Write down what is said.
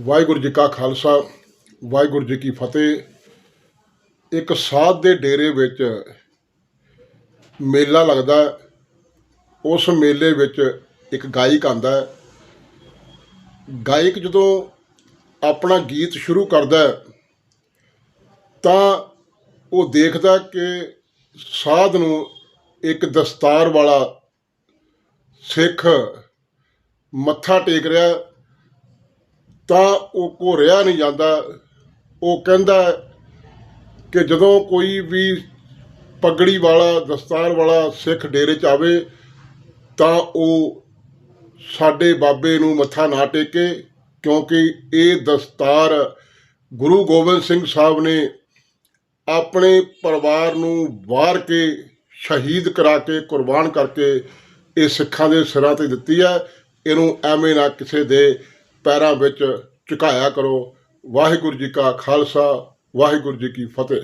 ਵਾਹਿਗੁਰੂ ਜੀ ਕਾ ਖਾਲਸਾ, ਵਾਹਿਗੁਰੂ ਜੀ ਕੀ ਫਤਿਹ। ਇੱਕ ਸਾਧ ਦੇ ਡੇਰੇ ਵਿੱਚ ਮੇਲਾ ਲੱਗਦਾ ਉਸ ਮੇਲੇ ਵਿੱਚ ਇੱਕ ਗਾਇਕ ਆਂਦਾ ਗਾਇਕ ਜਦੋਂ ਆਪਣਾ ਗੀਤ ਸ਼ੁਰੂ ਕਰਦਾ ਤਾਂ ਉਹ ਦੇਖਦਾ ਕਿ ਸਾਧ ਨੂੰ ਇੱਕ ਦਸਤਾਰ ਵਾਲਾ ਸਿੱਖ ਮੱਥਾ ਟੇਕ ਰਿਹਾ ਤਾਂ ਉਹ ਕੋ ਰਿਹਾ ਨਹੀਂ ਜਾਂਦਾ। ਉਹ ਕਹਿੰਦਾ ਕਿ ਜਦੋਂ ਕੋਈ ਵੀ ਪਗੜੀ ਵਾਲਾ, ਦਸਤਾਰ ਵਾਲਾ ਸਿੱਖ ਡੇਰੇ ਚ ਆਵੇ, ਤਾਂ ਉਹ ਸਾਡੇ ਬਾਬੇ ਨੂੰ ਮੱਥਾ ਨਾ ਟੇਕੇ, ਕਿਉਂਕਿ ਇਹ ਦਸਤਾਰ ਗੁਰੂ ਗੋਬਿੰਦ ਸਿੰਘ ਸਾਹਿਬ ਨੇ ਆਪਣੇ ਪਰਿਵਾਰ ਨੂੰ ਵਾਰ ਕੇ ਸ਼ਹੀਦ ਕਰਾ ਕੇ, ਕੁਰਬਾਨ ਕਰਕੇ ਇਹ ਸਿੱਖਾਂ ਦੇ ਸਿਰਾਂ ਤੇ ਦਿੱਤੀ ਹੈ। ਇਹਨੂੰ ਐਵੇਂ ਨਾ ਕਿਸੇ ਦੇ ਪੈਰਾਂ ਵਿੱਚ ਝੁਕਾਇਆ ਕਰੋ। ਵਾਹਿਗੁਰੂ ਜੀ ਕਾ ਖਾਲਸਾ ਵਾਹਿਗੁਰੂ ਜੀ ਕੀ ਫਤਿਹ।